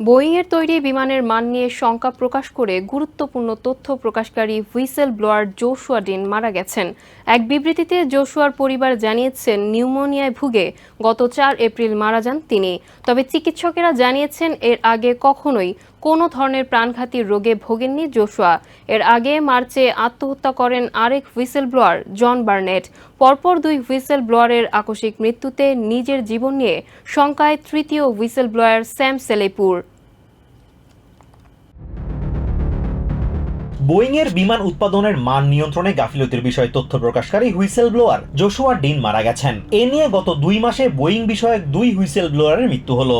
বোয়িংয়ের তৈরি বিমানের মান নিয়ে শঙ্কা প্রকাশ করে গুরুত্বপূর্ণ তথ্য প্রকাশকারী হুইসেল ব্লোয়ার জোশুয়া ডিন মারা গেছেন। এক বিবৃতিতে জোশুয়ার পরিবার জানিয়েছেন, নিউমোনিয়ায় ভুগে গত চার এপ্রিল মারা যান তিনি। তবে চিকিৎসকেরা জানিয়েছেন, এর আগে কখনোই কোনো ধরনের প্রাণঘাতী রোগে ভোগেননি জোশুয়া এর আগে মার্চে আত্মহত্যা করেন আরেক হুইসেল ব্লোয়ার জন বার্নেট। পরপর দুই হুইসেল ব্লোয়ারের আকস্মিক মৃত্যুতে নিজের জীবন নিয়ে শঙ্কায় তৃতীয় হুইসেল ব্লোয়ার স্যাম সেলেপুর। বোয়িংয়ের বিমান উৎপাদনের মান নিয়ন্ত্রণে গাফিলতির বিষয়ে তথ্য প্রকাশকারী হুইসেল ব্লোয়ার জোশুয়া ডিন মারা গেছেন। এ নিয়ে গত দুই মাসে বোয়িং বিষয়ক দুই হুইসেল ব্লোয়ারের মৃত্যু হলো।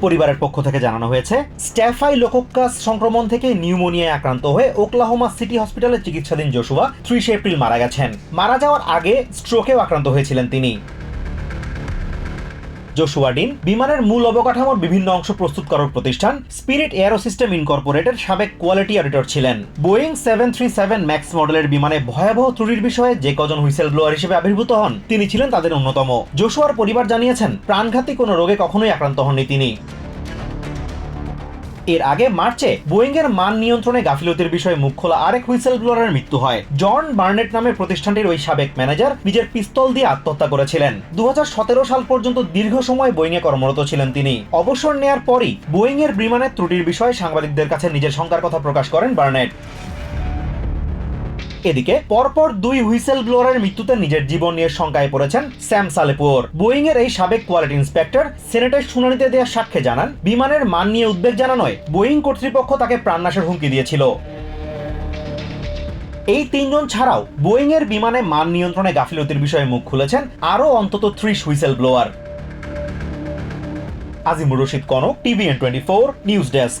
পরিবারের পক্ষ থেকে জানানো হয়েছে, স্ট্যাফাই লোকোক্কাস সংক্রমণ থেকে নিউমোনিয়ায় আক্রান্ত হয়ে ওকলাহোমা সিটি হসপিটালে চিকিৎসাধীন জোশুয়া ত্রিশ এপ্রিল মারা গেছেন। মারা যাওয়ার আগে স্ট্রোকেও আক্রান্ত হয়েছিলেন তিনি। জোশুয়া ডিন, বিমানের মূল অবকাঠামোর বিভিন্ন অংশ প্রস্তুত করার প্রতিষ্ঠান স্পিরিট এয়ারো সিস্টেম ইনকর্পোরেটের সাবেক কোয়ালিটি অডিটর ছিলেন। Boeing seven three seven max মডেলের বিমানে ভয়াবহ ত্রুটির বিষয়ে যে কজন হুইসেল ব্লোয়ার হিসেবে আবির্ভূত হন, তিনি ছিলেন তাদের অন্যতম। জোশুয়ার পরিবার জানিয়েছেন, প্রাণঘাতী কোনো রোগে কখনোই আক্রান্ত হননি তিনি। এর আগে মার্চে বোয়িং এর মান নিয়ন্ত্রণে গাফিলতির বিষয়ে মুখ খোলা আরেক হুইসেল ব্লোয়ারের মৃত্যু হয়। জন বার্নেট নামে প্রতিষ্ঠানটির ওই সাবেক ম্যানেজার নিজের পিস্তল দিয়ে আত্মহত্যা করেছিলেন। দু হাজার সতেরো সাল পর্যন্ত দীর্ঘ সময় বোয়িং এ কর্মরত ছিলেন তিনি। অবসর নেয়ার পরই বোয়িং এর বিমানের ত্রুটির বিষয়ে সাংবাদিকদের কাছে নিজের শঙ্কার কথা প্রকাশ করেন বার্নেট। এদিকে পরপর দুই হুইসেল ব্লোয়ারের মৃত্যুতে নিজের জীবন নিয়ে শঙ্কায় পড়েছেন স্যাম সালেপুর বোয়িং এর এই সাবেক কোয়ালিটি ইন্সপেক্টর সিনেটের শুনানিতে দেওয়া সাক্ষ্যে জানান, বিমানের মান নিয়ে উদ্বেগ জানানোয় বোয়িং কর্তৃপক্ষ তাকে প্রাণনাশের হুমকি দিয়েছিল। এই তিনজন ছাড়াও বোয়িং এর বিমানে মান নিয়ন্ত্রণে গাফিলতির বিষয়ে মুখ খুলেছেন আরও অন্তত ত্রিশ whistle blower Azimur Rashid Konok, TVN twenty four, news desk.